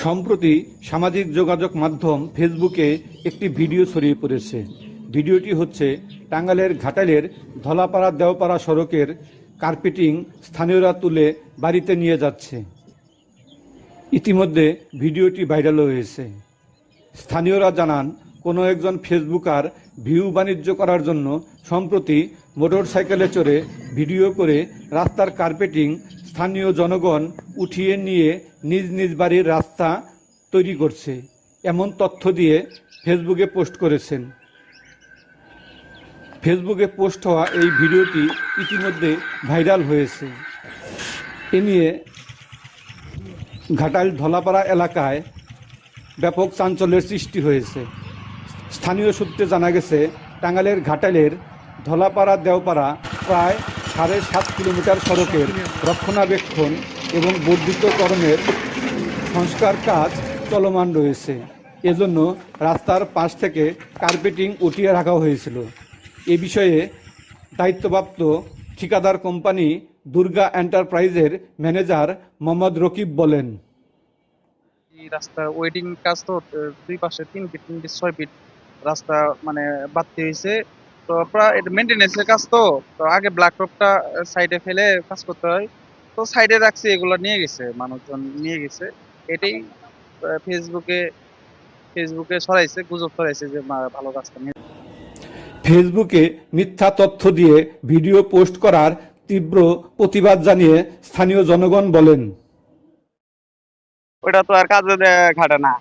সম্প্রতি সামাজিক যোগাযোগ মাধ্যম ফেসবুকে একটি ভিডিও ছড়িয়ে পড়েছে। ভিডিওটি হচ্ছে টাঙ্গালের ঘাটালের ধলাপাড়া দেওপাড়া সড়কের কার্পেটিং স্থানীয়রা তুলে বাড়িতে নিয়ে যাচ্ছে। ইতিমধ্যে ভিডিওটি ভাইরাল হয়েছে। স্থানীয়রা জানান, কোনো একজন ফেসবুকার ভিউ বাণিজ্য করার জন্য সম্প্রতি মোটর সাইকেলে চড়ে ভিডিও করে রাস্তার কার্পেটিং স্থানীয় জনগণ উঠিয়ে নিয়ে নিজ নিজ বাড়ির রাস্তা তৈরি করছে। এমন তথ্য দিয়ে ফেসবুকে পোস্ট করেছেন। ফেসবুকে পোস্ট হওয়া এই ভিডিওটি ইতিমধ্যে ভাইরাল হয়েছে। এ নিয়ে ঘাটাইল ধলাপাড়া এলাকায় ব্যাপক চাঞ্চল্যের সৃষ্টি হয়েছে। স্থানীয় সূত্রে জানা গেছে টাঙ্গালের ঘাটাইলের ধলাপাড়া দেওপাড়া প্রায় সাড়ে সাত কিলোমিটার সড়কের রক্ষণাবেক্ষণ এবং বর্ধিতকরণের সংস্কার কাজ চলমান রয়েছে। এজন্য রাস্তার পাশ থেকে কার্পেটিং উঠিয়ে রাখা হয়েছিল। এ বিষয়ে দায়িত্বপ্রাপ্ত ঠিকাদার কোম্পানি দুর্গা এন্টারপ্রাইজের ম্যানেজার মোহাম্মদ রকিব বলেন, এই রাস্তার ওয়েটিং কাজ তো দুই পাশে তিন ফিট তিন ফিট, ছয় ফিট রাস্তা মানে বাড়তি হয়েছে। তো প্রায় এটা মেনটেন্যান্সের কাজ তো। তো আগে ব্ল্যাক টপটা সাইডে ফেলে কাজ করতে হয়। তো সাইডে রাখছি এগুলো নিয়ে গেছে মানুষজন নিয়ে গেছে। এটাই ফেসবুকে ফেসবুকে ছড়াইছে গুজব ছড়াইছে যে ভালো রাস্তা নিয়ে। ফেসবুকে মিথ্যা তথ্য দিয়ে ভিডিও পোস্ট করার তীব্র প্রতিবাদ জানিয়ে স্থানীয় জনগণ বলেন। ওটা তো আর কাজে খাটে না।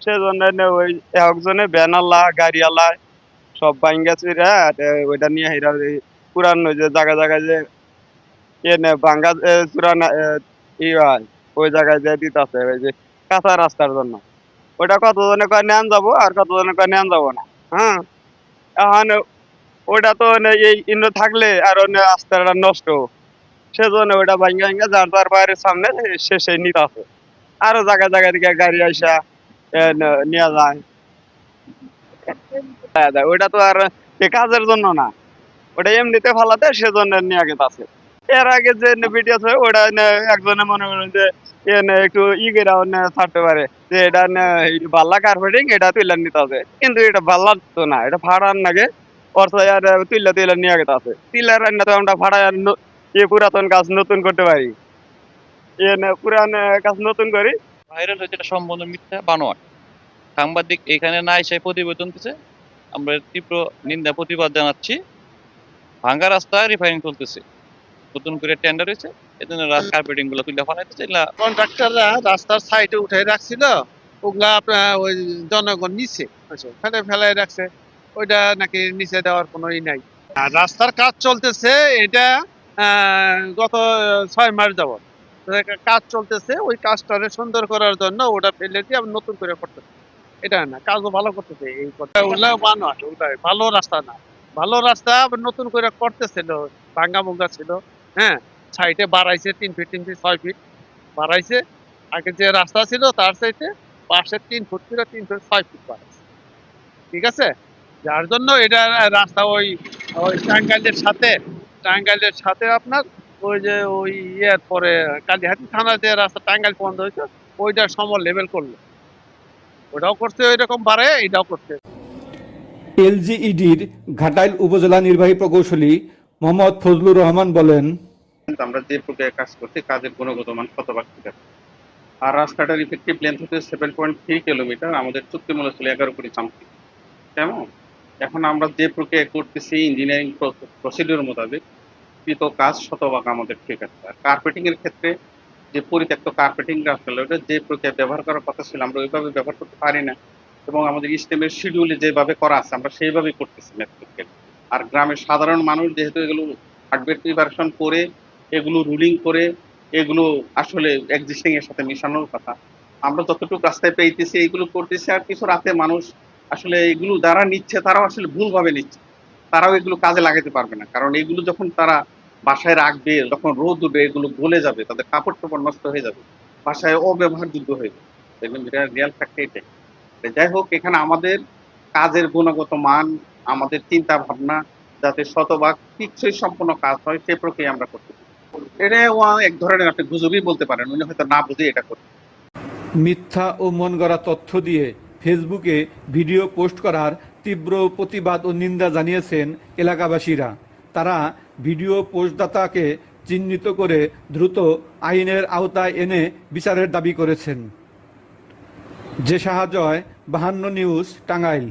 সেজন্য ওই একজনে ব্যানারলা গাড়িওয়ালা সব বাইঙ্গা চুরা ওইটা নিয়ে হেরা পুরান যে জায়গা জায়গায় যে এ নে বাঙ্গা চুরান ই হয়, ওই জায়গায় যে দিতেছে, ওই যে কাঁচা রাস্তার জন্য। ওটা কতজনে কয়, নেন যাব, আর কতজনে কয়, নেন যাব না। হ্যাঁ? এখন ওটা তো এই ইন্দ্র থাকলে আর অন্য রাস্তাটা নষ্ট। সেজন্য ওটা ভাঙ্গা ভাঙ্গা যার যার বাইরের সামনে শেষে নিতে আছে আরও জায়গায় জায়গা থেকে গাড়ি আসা নিয়ে যায়। হ্যাঁ। ওটা তো আর কাজের জন্য না। ওটা এমনিতে ফালাতে, সেজন্য নিয়ে আছে। এর আগে যে আছে ওটা একজনে মনে করেন যে একটু ছাড়তে পারে। যে এটা বাল্লা কার্পেটিং এটা তুইলা নিতে হবে। কিন্তু এটা বাল্লা তো না, এটা ভাড়ার নাগে। আর তুইলা তুইলা নিয়ে আছে। রান্না তো আমরা ভাড়া এ পুরাতন কাজ নতুন করতে পারি। এ পুরান কাজ নতুন করি। ভাইরাল হয়েছে এটা সম্পূর্ণ মিথ্যা, বানোয়াট। সাংবাদিক এখানে না এসে প্রতিবেদন দিচ্ছে আমরা তীব্র নিন্দা প্রতিবাদ জানাচ্ছি। ভাঙ্গা রাস্তা রিফাইনিং চলতেছে। নতুন করে টেন্ডার হয়েছে। এই জন্য কার্পেটিংগুলো তুলে এগুলা কন্ট্রাক্টররা রাস্তার সাইডে উঠে রাখছিল ওগুলা আপনার ওই জনগণ নিচে ফেলে ফেলাই রাখছে। ওইটা নাকি নিচে দেওয়ার কোনো ই নাই। আর রাস্তার কাজ চলতেছে এটা গত ছয় মাস যাবত কাজ চলতেছে ওই কাজটারে সুন্দর করার জন্য ওটা ফেলে দিয়ে আবার নতুন করে করতেছে। এটা না, কাজও ভালো করতেছে এই কথা ওগুলা বানোয়াট ওগুলা ভালো রাস্তা না। ভালো রাস্তা নতুন করে করতেছিল ভাঙ্গা ভুঙ্গা ছিল হ্যাঁ? সাইডে বাড়াইছে তিন ফিট তিন ফিট ছয় ফিট বাড়াইছে, আগে যে রাস্তা ছিল তার সাইডে পাশে তিন ফুট করে তিন ফুট ছয় ফুট বাড়াইছে। ঠিক আছে? যার জন্য এটা রাস্তা ওই ওই টাঙ্গাইলের সাথে টাঙ্গাইলের সাথে আপনার ওই যে ওই ইয়ের পরে কালীহাতি থানার যে রাস্তা টাঙ্গাইল বন্ধ হয়েছে, ওইটার সম লেভেল করল। ওটাও করছে ওই রকম বাড়ে এটাও করছে এলজিইডির ঘাটাইল উপজেলা নির্বাহী প্রকৌশলী মোহাম্মদ ফজলুর রহমান বলেন আমরা যে প্রক্রিয়ায় কাজ করছি কাজের গুণগত মান শতভাগ ঠিক আছে। আর রাস্তাটার ইফেক্টিভ লেন্থ হচ্ছে সেভেন পয়েন্ট থ্রি কিলোমিটার আমাদের চুক্তি মূল্য ছিল এগারো কোটি সামথিং কেমন? এখন আমরা যে প্রক্রিয়া করতেছি ইঞ্জিনিয়ারিং প্রসিডিউর মোতাবেক কৃত কাজ শতভাগ আমাদের ঠিক আছে। আর কার্পেটিং এর ক্ষেত্রে যে পরিত্যক্ত কার্পেটিং রাস্তা ওটা যে প্রক্রিয়া ব্যবহার করার কথা ছিল, আমরা ওইভাবে ব্যবহার করতে পারি না। এবং আমাদের ইস্টেমের শিডিউলে যেভাবে করা আছে, আমরা সেইভাবেই করতেছি মেথডকে আর গ্রামের সাধারণ মানুষ যেহেতু এগুলো হার্ডওয়্যার প্রিপারেশন করে, এগুলো রুলিং করে, এগুলো আসলে এক্সিস্টিং এর সাথে মিশানোর কথা। আমরা যতটুকু রাস্তায় পেয়েছি, এইগুলো করতেছি, আর কিছু রাতে মানুষ আসলে এগুলো যারা নিচ্ছে, তারাও আসলে ভুলভাবে নিচ্ছে। তারাও এগুলো কাজে লাগাতে পারবে না। কারণ এগুলো যখন তারা বাসায় রাখবে, যখন রোদ উঠবে, এগুলো গলে যাবে, তাদের কাপড় টাপড় নষ্ট হয়ে যাবে, বাসায় অব্যবহারযোগ্য হয়ে যাবে। দেখবেন যেটা রিয়াল ফ্যাক্ট এটাই। যাই হোক, এখানে আমাদের কাজের গুণগত মান, আমাদের চিন্তা ভাবনা, যাতে শতভাগ টিকসই সম্পূর্ণ কাজ হয় সেই প্রক্রিয়া আমরা করতে এটা এক ধরনের আপনি গুজবই বলতে পারেন, উনি হয়তো না বুঝে এটা করতে মিথ্যা ও মন গড়া তথ্য দিয়ে ফেসবুকে ভিডিও পোস্ট করার তীব্র প্রতিবাদ ও নিন্দা জানিয়েছেন এলাকাবাসীরা। তারা ভিডিও পোস্টদাতাকে চিহ্নিত করে দ্রুত আইনের আওতায় এনে বিচারের দাবি করেছেন। যে সাহায্য বাহান্ন নিউজ, টাঙ্গাইল।